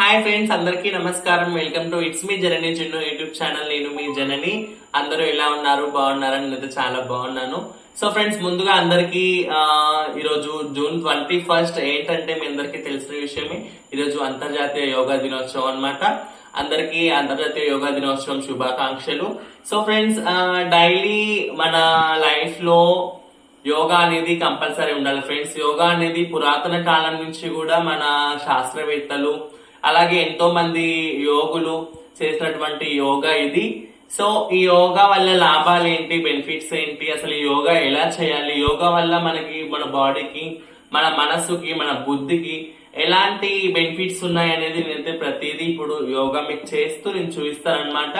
Hi friends అందరికీ నమస్కారం. Welcome to it's me Janani Chinnu YouTube channel. నేను మీ జనని. అందరూ ఎలా ఉన్నారు? బాగున్నారని నేనైతే చాలా బాగున్నాను. సో ఫ్రెండ్స్ ముందుగా అందరికీ ఈరోజు జూన్ ట్వంటీ ఫస్ట్ ఏంటంటే మీ అందరికీ తెలిసిన విషయమే. ఈరోజు అంతర్జాతీయ యోగా దినోత్సవం అన్నమాట. అందరికీ అంతర్జాతీయ యోగా దినోత్సవం శుభాకాంక్షలు. సో ఫ్రెండ్స్ డైలీ మన లైఫ్లో యోగా అనేది కంపల్సరీ ఉండాలి. ఫ్రెండ్స్ యోగా అనేది పురాతన కాలం నుంచి కూడా మన శాస్త్రవేత్తలు అలాగే ఎంతో మంది యోగులు చేసినటువంటి యోగా ఇది. సో ఈ యోగా వల్ల లాభాలు ఏంటి బెనిఫిట్స్ ఏంటి అసలు ఈ యోగా ఎలా చేయాలి యోగా వల్ల మనకి మన బాడీకి మన మనస్సుకి మన బుద్ధికి ఎలాంటి బెనిఫిట్స్ ఉన్నాయి అనేది నేనైతే ప్రతిదీ ఇప్పుడు యోగా మీకు చేస్తూ నేను చూపిస్తానమాట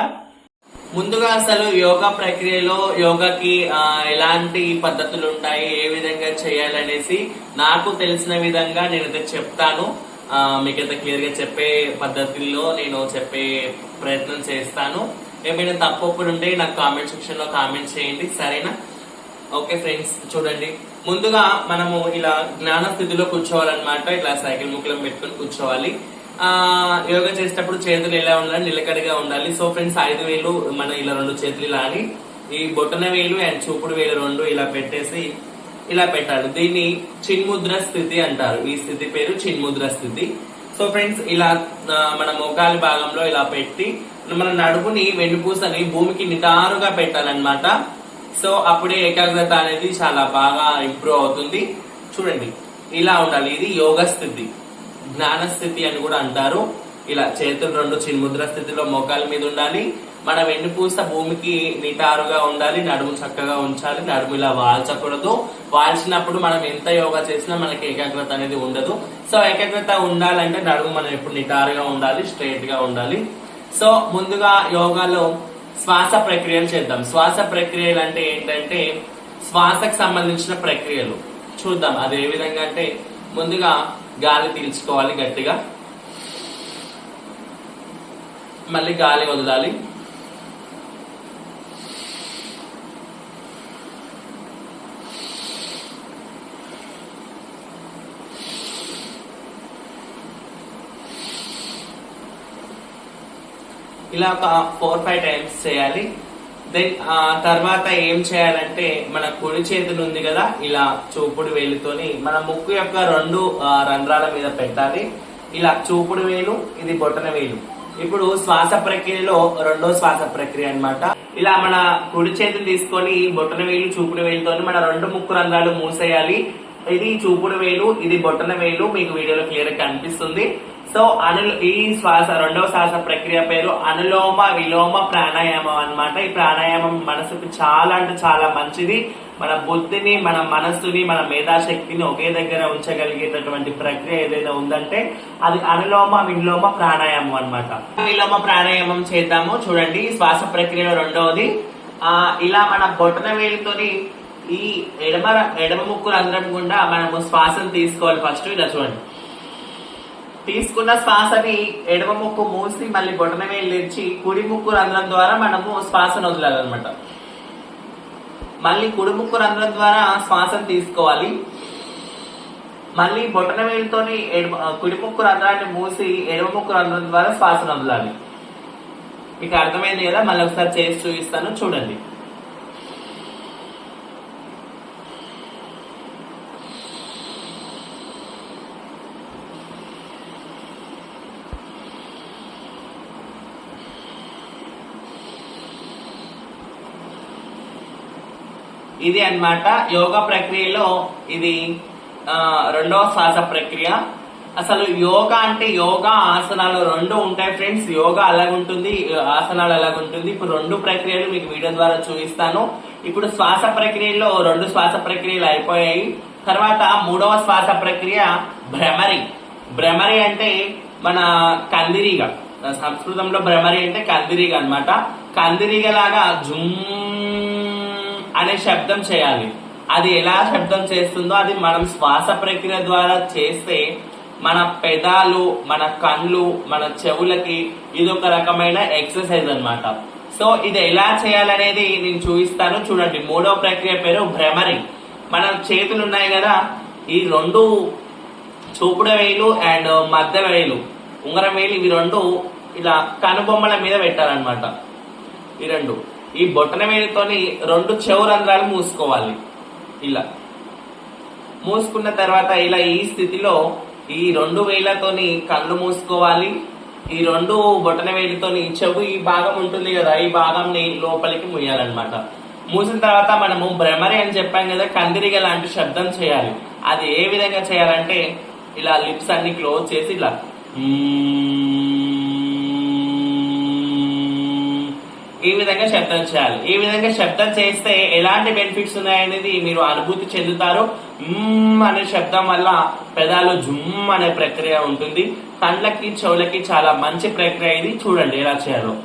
ముందుగా అసలు యోగా ప్రక్రియలో యోగాకి ఎలాంటి పద్ధతులు ఉంటాయి ఏ విధంగా చేయాలనేసి నాకు తెలిసిన విధంగా నేనైతే చెప్తాను. మీకు మీకైతే క్లియర్గా చెప్పే పద్ధతుల్లో నేను చెప్పే ప్రయత్నం చేస్తాను. ఏమైనా తప్పు ఉంటే నాకు కామెంట్ సెక్షన్లో కామెంట్ చేయండి సరేనా? ఓకే ఫ్రెండ్స్ చూడండి. ముందుగా మనము ఇలా జ్ఞాన స్థితిలో కూర్చోవాలన్నమాట. ఇట్లా సైకిల్ ముక్కలం పెట్టుకొని కూర్చోవాలి. ఆ యోగా చేసేటప్పుడు చేతులు ఎలా ఉండాలి? నిలకడగా ఉండాలి. సో ఫ్రెండ్స్ ఐదు వేలు మన ఇలా రెండు చేతులు ఇలా అని ఈ బొట్టన వేలు అండ్ చూపుడు వేలు రెండు ఇలా పెట్టేసి ఇలా పెట్టాలి దీన్ని చిన్ముద్ర స్థితి అంటారు. ఈ స్థితి పేరు చిన్ముద్ర స్థితి. సో ఫ్రెండ్స్ ఇలా మన మోకాలి భాగంలో ఇలా పెట్టి మన నడుపుని వెన్నుపూసని భూమికి నిటారుగా పెట్టాలన్నమాట. సో అప్పుడే ఏకాగ్రత అనేది చాలా బాగా ఇంప్రూవ్ అవుతుంది. చూడండి ఇలా ఉండాలి. ఇది యోగ స్థితి. జ్ఞాన స్థితి అని కూడా అంటారు. ఇలా చేతులు రెండు చిన్ముద్ర స్థితిలో మోకాల మీద ఉండాలి. మన వెన్నుపూస భూమికి నిటారుగా ఉండాలి నడుము చక్కగా ఉంచాలి నడుము ఇలా వాల్చకూడదు. వాల్చినప్పుడు మనం ఎంత యోగా చేసినా మనకి ఏకాగ్రత అనేది ఉండదు. సో ఏకాగ్రత ఉండాలంటే నడుము మనం ఎప్పుడు నిటారుగా ఉండాలి స్ట్రైట్గా ఉండాలి. సో ముందుగా యోగాలో శ్వాస ప్రక్రియలు చేద్దాం. శ్వాస ప్రక్రియలు అంటే ఏంటంటే శ్వాసకు సంబంధించిన ప్రక్రియలు. చూద్దాం అది ఏ విధంగా అంటే ముందుగా గాలి పీల్చుకోవాలి గట్టిగా. మళ్ళీ గాలి వదలాలి. ఇలా ఒక ఫోర్ ఫైవ్ టైమ్స్ చేయాలి. దెన్ తర్వాత ఏం చేయాలంటే మన కుడి చేతులు ఉంది కదా ఇలా చూపుడు వేలుతోని మన ముక్కు యొక్క రెండు రంధ్రాల మీద పెట్టాలి. ఇలా చూపుడు వేలు ఇది బొట్టన వేలు. ఇప్పుడు శ్వాస ప్రక్రియలో రెండో శ్వాస ప్రక్రియ అన్నమాట. ఇలా మన కుడి చేతులు తీసుకొని బొట్టన వేలు చూపుడు వేలుతోని మన రెండు ముక్కు రంధ్రాలు మూసేయాలి. ఇది చూపుడు వేలు ఇది బొట్టన వేలు మీకు వీడియోలో క్లియర్గా కనిపిస్తుంది. సో అను ఈ శ్వాస రెండవ శ్వాస ప్రక్రియ పేరు అనులోమ విలోమ ప్రాణాయామం అన్నమాట. ఈ ప్రాణాయామం మనసుకు చాలా అంటే చాలా మంచిది. మన బుద్ధిని మన మనస్సుని మన మేధాశక్తిని ఒకే దగ్గర ఉంచగలిగేటటువంటి ప్రక్రియ ఏదైనా ఉందంటే అది అనులోమ విలోమ ప్రాణాయామం అన్నమాట. విలోమ ప్రాణాయామం చేద్దాము. చూడండి శ్వాస ప్రక్రియలో రెండవది. ఆ ఇలా మన బొటన వేలుతోని ఈ ఎడమ ఎడమ ముక్కు అందడం గుండా మనము శ్వాసను తీసుకోవాలి. ఫస్ట్ ఇలా చూడండి. తీసుకున్న శ్వాసని ఎడమ ముక్కు మూసి మళ్ళీ బొటన వేలు కుడి ముక్కు రంధ్రం ద్వారా మనము శ్వాసను వదలాలన్నమాట మళ్ళీ కుడి ముక్కు రంధ్రం ద్వారా శ్వాసను తీసుకోవాలి. మళ్ళీ బొటన వేలుతోని ఎడమ కుడి ముక్కు రంధ్రాన్ని మూసి ఎడమ ముక్కు రంధ్రం ద్వారా శ్వాసను వదలాలి మీకు అర్థమైంది కదా? మళ్ళీ ఒకసారి చేసి చూపిస్తాను. చూడండి. ఇది అన్నమాట. యోగా ప్రక్రియలో ఇది రెండవ శ్వాస ప్రక్రియ. అసలు యోగా అంటే యోగా ఆసనాలు రెండు ఉంటాయి ఫ్రెండ్స్. యోగా అలాగుంటుంది ఆసనాలు అలాగుంటుంది. ఇప్పుడు రెండు ప్రక్రియలు మీకు వీడియో ద్వారా చూపిస్తాను. ఇప్పుడు శ్వాస ప్రక్రియలో రెండు శ్వాస ప్రక్రియలు అయిపోయాయి. తర్వాత మూడవ శ్వాస ప్రక్రియ భ్రమరి. భ్రమరి అంటే మన కందిరీగ. సంస్కృతంలో భ్రమరి అంటే కందిరీగ అనమాట కందిరీగ లాగా జుమ్ అనే శబ్దం చేయాలి. అది ఎలా శబ్దం చేస్తుందో అది మనం శ్వాస ప్రక్రియ ద్వారా చేస్తే మన పెదాలు మన కళ్ళు మన చెవులకి ఇది ఒక రకమైన ఎక్సర్సైజ్ అన్నమాట. సో ఇది ఎలా చేయాలనేది నేను చూపిస్తాను. చూడండి మూడో ప్రక్రియ పేరు భ్రమరి మన చేతులు ఉన్నాయి కదా ఈ రెండు చూపుడు వేలు అండ్ మధ్య వేలు ఉంగరం వేలు ఇవి రెండు ఇలా కనుబొమ్మల మీద పెట్టాలన్నమాట. ఈ రెండు. ఈ బొట్టన రెండు చెవు రంధ్రాలు మూసుకోవాలి. ఇలా. మూసుకున్న తర్వాత ఇలా ఈ స్థితిలో ఈ రెండు వేలతోని కళ్ళు మూసుకోవాలి. ఈ రెండు బొటన వేలితోని చెవు ఈ భాగం ఉంటుంది కదా ఈ భాగంని లోపలికి ముయ్యాలన్నమాట మూసిన తర్వాత మనము భ్రమరి అని చెప్పాం కదా కందిరిగ లాంటి శబ్దం చేయాలి. అది ఏ విధంగా చేయాలంటే ఇలా లిప్స్ అన్ని క్లోజ్ చేసి ఇలా. ఈ విధంగా శబ్దం చేయాలి. ఈ విధంగా శబ్దం చేస్తే ఎలాంటి బెనిఫిట్స్ ఉన్నాయనేది మీరు అనుభూతి చెందుతారు. అనే శబ్దం వల్ల పెదాలు జుమ్ అనే ప్రక్రియ ఉంటుంది. కళ్ళకి చెవులకి చాలా మంచి ప్రక్రియ ఇది. చూడండి ఎలా చేయాలో.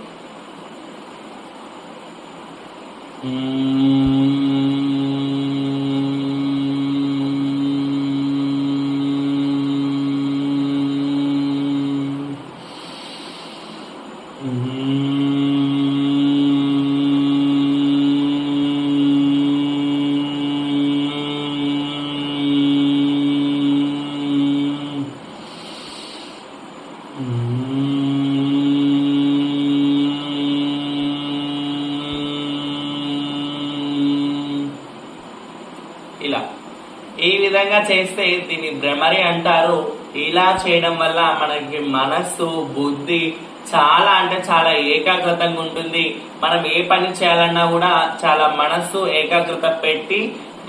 విధంగా చేస్తే దీన్ని భ్రమరి అంటారు. ఇలా చేయడం వల్ల మనకి మనస్సు బుద్ధి చాలా అంటే చాలా ఏకాగ్రతంగా ఉంటుంది. మనం ఏ పని చేయాలన్నా కూడా చాలా మనస్సు ఏకాగ్రత పెట్టి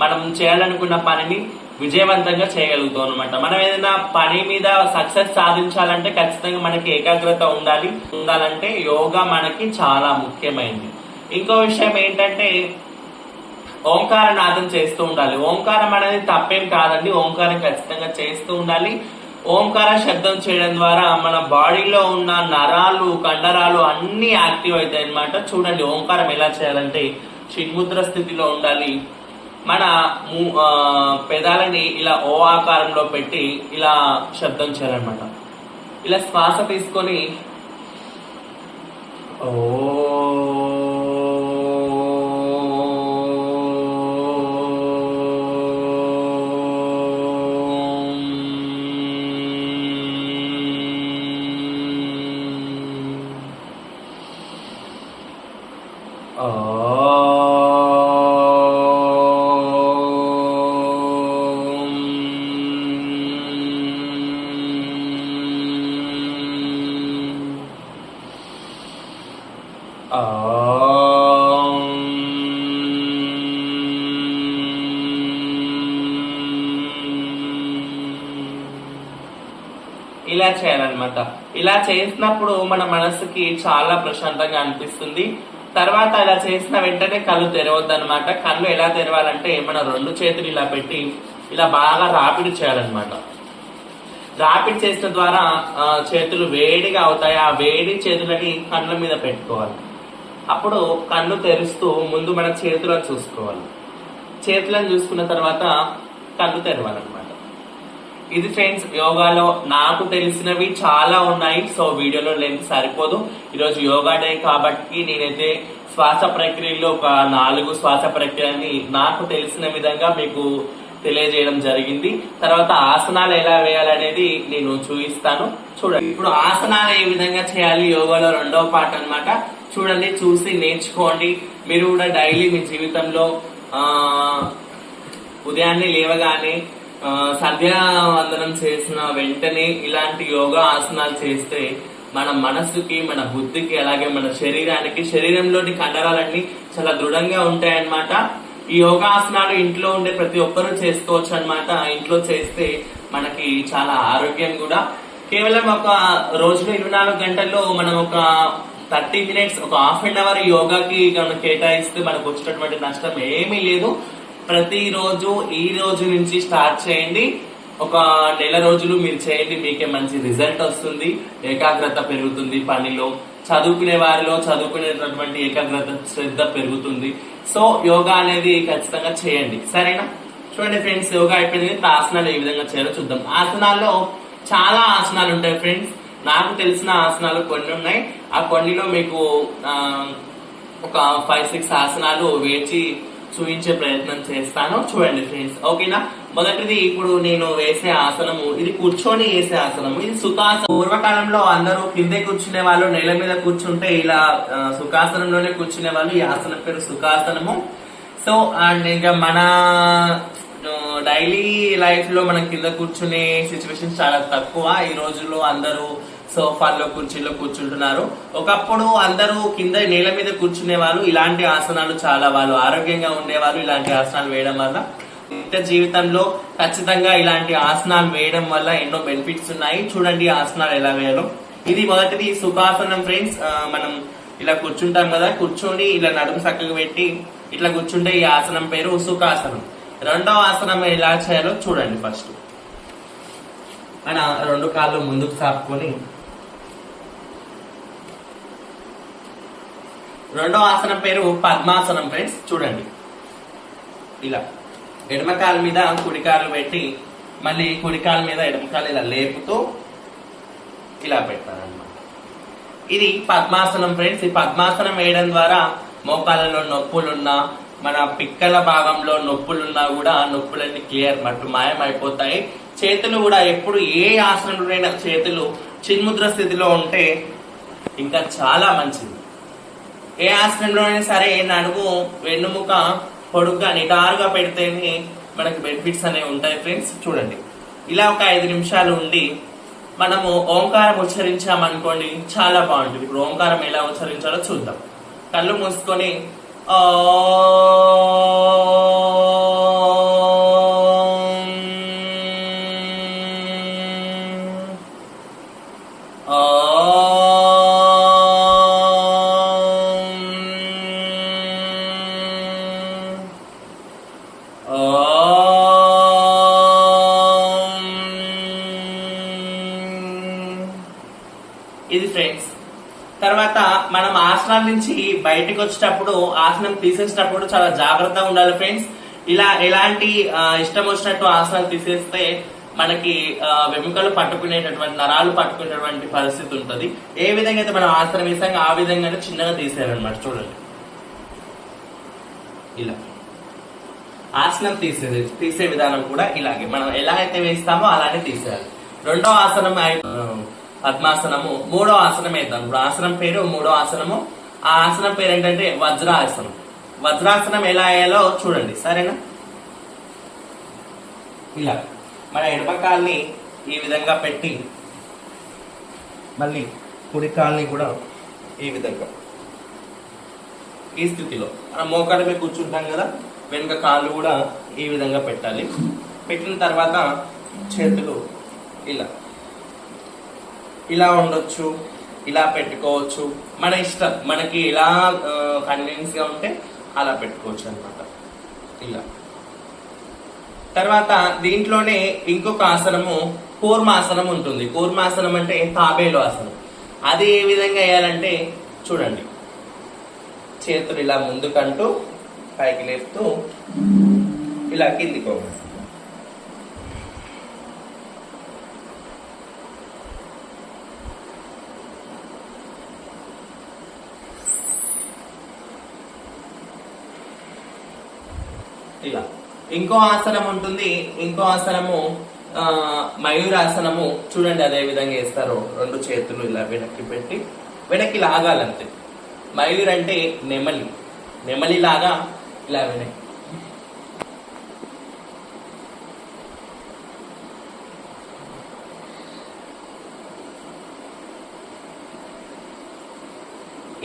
మనం చేయాలనుకున్న పనిని విజయవంతంగా చేయగలుగుతాం అనమాట మనం ఏదైనా పని మీద సక్సెస్ సాధించాలంటే ఖచ్చితంగా మనకి ఏకాగ్రత ఉండాలి. ఉండాలంటే యోగా మనకి చాలా ముఖ్యమైనది. ఇంకో విషయం ఏంటంటే ఓంకార నాదం చేస్తూ ఉండాలి. ఓంకారం అనేది తప్పేం కాదండి. ఓంకారం ఖచ్చితంగా చేస్తూ ఉండాలి. ఓంకార శబ్దం చేయడం ద్వారా మన బాడీలో ఉన్న నరాలు కండరాలు అన్ని యాక్టివ్ అవుతాయి అనమాట చూడండి ఓంకారం ఎలా చేయాలంటే చిన్ముద్ర స్థితిలో ఉండాలి. మన పెదాలని ఇలా ఓ ఆకారంలో పెట్టి ఇలా శబ్దం చేయాలన్నమాట. ఇలా శ్వాస తీసుకొని ఓ ఇలా చేయాలన్నమాట. ఇలా చేసినప్పుడు మన మనసుకి చాలా ప్రశాంతంగా అనిపిస్తుంది. తర్వాత ఇలా చేసిన వెంటనే కళ్ళు తెరవద్దు అనమాట కళ్ళు ఎలా తెరవాలంటే మన రెండు చేతులు ఇలా పెట్టి ఇలా బాగా రాపిడి చేయాలన్నమాట. రాపిడ్ చేసిన ద్వారా చేతులు వేడిగా అవుతాయి. ఆ వేడి చేతులని కళ్ళ మీద పెట్టుకోవాలి. అప్పుడు కన్ను తెరుస్తూ ముందు మన చేతులను చూసుకోవాలి. చేతులను చూసుకున్న తర్వాత కన్ను తెరవాలన్నమాట. ఇది ఫ్రెండ్స్ యోగాలో నాకు తెలిసినవి చాలా ఉన్నాయి. సో వీడియోలో లేని సరిపోదు. ఈరోజు యోగా డే కాబట్టి నేనైతే శ్వాస ప్రక్రియలో ఒక నాలుగు శ్వాస ప్రక్రియని నాకు తెలిసిన విధంగా మీకు తెలియజేయడం జరిగింది. తర్వాత ఆసనాలు ఎలా వేయాలనేది నేను చూపిస్తాను. చూడండి. ఇప్పుడు ఆసనాలు ఏ విధంగా చేయాలి? యోగాలో రెండవ పార్ట్ అనమాట చూడండి చూసి నేర్చుకోండి. మీరు కూడా డైలీ మీ జీవితంలో ఆ ఉదయాన్నే లేవగానే ఆ, సంధ్యావందనం చేసిన వెంటనే ఇలాంటి యోగా ఆసనాలు చేస్తే మన మనసుకి మన బుద్ధికి అలాగే మన శరీరానికి శరీరంలోని కండరాలన్నీ చాలా దృఢంగా ఉంటాయన్నమాట. ఈ యోగాసనాలు ఇంట్లో ఉండే ప్రతి ఒక్కరూ చేసుకోవచ్చు అన్నమాట ఇంట్లో చేస్తే మనకి చాలా ఆరోగ్యం కూడా. కేవలం ఒక రోజులో ఇరవై నాలుగు గంటల్లో మనం ఒక థర్టీ మినిట్స్ ఒక హాఫ్ అన్ అవర్ యోగాకి మనం కేటాయిస్తే మనకు వచ్చినటువంటి నష్టం ఏమీ లేదు. ప్రతిరోజు ఈ రోజు నుంచి స్టార్ట్ చేయండి. ఒక నెల రోజులు మీరు చేయండి మీకే మంచి రిజల్ట్ వస్తుంది. ఏకాగ్రత పెరుగుతుంది పనిలో. చదువుకునే వారిలో చదువుకునేటటువంటి ఏకాగ్రత శ్రద్ధ పెరుగుతుంది. సో యోగా అనేది ఖచ్చితంగా చేయండి. సరేనా? చూడండి ఫ్రెండ్స్ యోగా అయిపోయింది. ఆసనాలు ఏ విధంగా చేయాలో చూద్దాం. ఆసనాల్లో చాలా ఆసనాలు ఉంటాయి ఫ్రెండ్స్. నాకు తెలిసిన ఆసనాలు కొన్ని ఉన్నాయి. ఆ కొన్నిలో మీకు ఒక ఫైవ్ సిక్స్ ఆసనాలు వేచి చూపించే ప్రయత్నం చేస్తాను. చూడండి ఫ్రెండ్స్ ఓకేనా? మొదటిది ఇప్పుడు నేను వేసే ఆసనము ఇది కూర్చొని వేసే ఆసనము. ఇది సుఖాసనం. పూర్వకాలంలో అందరూ కిందే కూర్చునే వాళ్ళు నేల మీద కూర్చుంటే ఇలా సుఖాసనంలోనే కూర్చునే వాళ్ళు. ఈ ఆసనం పేరు సుఖాసనము. సో అండ్ ఇంకా మన డైలీ లైఫ్ uh, లో మనం కింద కూర్చునే సిచ్యువేషన్ చాలా తక్కువ. ఈ రోజుల్లో అందరూ సోఫాల్లో కుర్చీలో కూర్చుంటున్నారు. ఒకప్పుడు అందరూ కింద నేల మీద కూర్చునే వాళ్ళు ఇలాంటి ఆసనాలు చాలా వాళ్ళు. ఆరోగ్యంగా ఉండేవాళ్ళు ఇలాంటి ఆసనాలు వేయడం వల్ల. నిత్య జీవితంలో ఖచ్చితంగా ఇలాంటి ఆసనాలు వేయడం వల్ల ఎన్నో బెనిఫిట్స్ ఉన్నాయి. చూడండి ఆసనాలు ఎలా వేయాలో. ఇది మొదటిది సుఖాసనం ఫ్రెండ్స్ uh, మనం ఇలా కూర్చుంటాం కదా. కూర్చొని ఇలా నడుము చక్కగా పెట్టి ఇట్లా కూర్చుంటే ఈ ఆసనం పేరు సుఖాసనం. రెండవ ఆసనం ఎలా చేయాలో చూడండి ఫస్ట్. మన రెండు కాళ్ళు ముందుకు సాపుకొని రెండో ఆసనం పేరు పద్మాసనం ఫ్రెండ్స్ చూడండి. ఇలా. ఎడమ కాలు మీద కుడికాలు పెట్టి మళ్ళీ కుడి కాలు మీద ఎడమ కాలు ఇలా లేపుతూ ఇలా పెడతారనమాట ఇది పద్మాసనం ఫ్రెండ్స్ ఈ పద్మాసనం వేయడం ద్వారా మోకాళ్ళలో నొప్పులున్నా మన పిక్కల భాగంలో నొప్పులున్నా కూడా ఆ నొప్పులన్నీ క్లియర్ మట్టు మాయం అయిపోతాయి చేతులు కూడా ఎప్పుడు ఏ ఆసనంలోనైనా చేతులు చిన్ముద్ర స్థితిలో ఉంటే ఇంకా చాలా మంచిది. ఏ ఆసనంలోనైనా సరే నడుము వెన్నుముక పొడుగ్గా నిటారుగా పెడితేనే మనకి బెనిఫిట్స్ అనేవి ఉంటాయి ఫ్రెండ్స్. చూడండి. ఇలా ఒక ఐదు నిమిషాలు ఉండి మనము ఓంకారం ఉచ్చరించామనుకోండి చాలా బాగుంటుంది. ఇప్పుడు ఓంకారం ఎలా ఉచ్చరించాలో చూద్దాం. కళ్ళు మూసుకొని ఇది నుంచి బయటకు వచ్చేటప్పుడు ఆసనం తీసేసేటప్పుడు చాలా జాగ్రత్తగా ఉండాలి ఫ్రెండ్స్ ఇలా ఎలాంటి ఇష్టం వచ్చినట్టు ఆసనాలు తీసేస్తే మనకి వెముకలు పట్టుకునేటటువంటి నరాలు పట్టుకునేటువంటి పరిస్థితి ఉంటుంది. ఏ విధంగా అయితే మనం ఆసనం వేసాం ఆ విధంగానే చిన్నగా తీసేయాలన్నమాట. చూడండి. ఇలా. ఆసనం తీసే తీసే విధానం కూడా ఇలాగే. మనం ఎలా అయితే వేస్తామో అలానే తీసేయాలి. రెండో ఆసనం అయి- పద్మాసనము మూడో ఆసనం వేద్దాం. ఇప్పుడు ఆసనం పేరు మూడో ఆసనము ఆ ఆసనం పేరు ఏంటంటే వజ్రాసనం. వజ్రాసనం ఎలా అయ్యాలో చూడండి. సరేనా? ఇలా. మన ఎడమ కాల్ని ఈ విధంగా పెట్టి మళ్ళీ కుడి కాల్ని కూడా ఈ విధంగా. ఈ స్థితిలో. మనం మోకాళ్ళ మీద కూర్చుంటాం కదా వెనుక కాళ్ళు కూడా ఈ విధంగా పెట్టాలి. పెట్టిన తర్వాత చేతులు ఇలా. ఇలా ఉండొచ్చు. ఇలా పెట్టుకోవచ్చు. మన ఇష్టం మనకి ఎలా కన్వీనియన్స్గా ఉంటే అలా పెట్టుకోవచ్చు అనమాట ఇలా. తర్వాత దీంట్లోనే ఇంకొక ఆసనము కూర్మాసనం ఉంటుంది. కూర్మాసనం అంటే తాబేలు ఆసనం. అది ఏ విధంగా వేయాలంటే చూడండి. చేతులు ఇలా ముందుకంటూ పైకి లేపుతూ ఇలా కిందికి ఇలా ఇంకో ఆసనం ఉంటుంది ఇంకో ఆసనము మయూరాసనము. చూడండి అదే విధంగా వేస్తారు. రెండు చేతులు ఇలా వెనక్కి పెట్టి వెనక్కి లాగాలంతే. మయూర్ అంటే నెమలి. నెమలి లాగా ఇలా వెనక్కి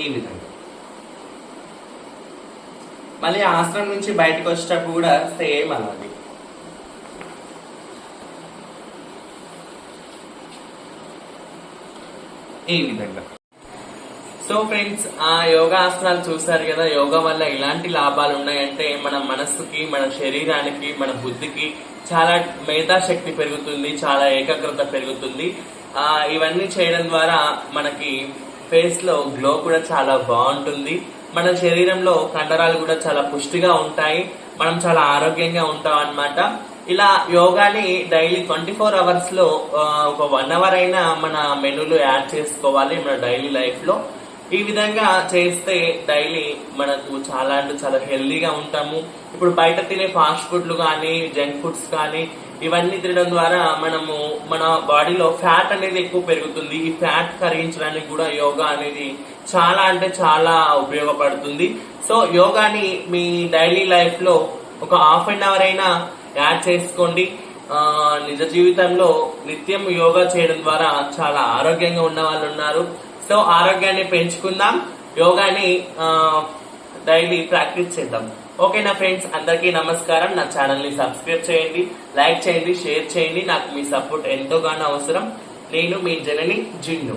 ఈ విధంగా మళ్ళీ ఆశ్రమం నుంచి బయటకు వచ్చేటప్పుడు కూడా సేమ్ అలాగే ఈ విధంగా. సో ఫ్రెండ్స్ ఆ యోగా ఆసనాలు చూసారు కదా యోగా వల్ల ఎలాంటి లాభాలు ఉన్నాయంటే మన మనస్సుకి మన శరీరానికి మన బుద్ధికి చాలా మేధాశక్తి పెరుగుతుంది చాలా ఏకాగ్రత పెరుగుతుంది. ఆ ఇవన్నీ చేయడం ద్వారా మనకి ఫేస్లో గ్లో కూడా చాలా బాగుంటుంది. మన శరీరంలో కండరాలు కూడా చాలా పుష్టిగా ఉంటాయి. మనం చాలా ఆరోగ్యంగా ఉంటాం అన్నమాట. ఇలా యోగాని డైలీ ట్వంటీ ఫోర్ అవర్స్లో ఒక వన్ అవర్ అయినా మన మెనూలో యాడ్ చేసుకోవాలి మన డైలీ లైఫ్లో ఈ విధంగా చేస్తే డైలీ మనకు చాలా అంటే చాలా హెల్దీగా ఉంటాము. ఇప్పుడు బయట తినే ఫాస్ట్ ఫుడ్లు కానీ జంక్ ఫుడ్స్ కానీ ఇవన్నీ తినడం ద్వారా మనము మన బాడీలో ఫ్యాట్ అనేది ఎక్కువ పెరుగుతుంది. ఈ ఫ్యాట్ కరిగించడానికి కూడా యోగా అనేది చాలా అంటే చాలా ఉపయోగపడుతుంది. సో యోగాని మీ డైలీ లైఫ్లో ఒక హాఫ్ అన్ అవర్ అయినా యాడ్ చేసుకోండి. నిజ జీవితంలో నిత్యం యోగా చేయడం ద్వారా చాలా ఆరోగ్యంగా ఉన్న వాళ్ళు ఉన్నారు. సో ఆరోగ్యాన్ని పెంచుకుందాం యోగాని డైలీ ప్రాక్టీస్ చేద్దాం. ఓకేనా ఫ్రెండ్స్? అందరికీ నమస్కారం. నా ఛానల్ని సబ్స్క్రైబ్ చేయండి లైక్ చేయండి షేర్ చేయండి. నాకు మీ సపోర్ట్ ఎంతోగానో అవసరం. నేను మీ జనని జిన్ను.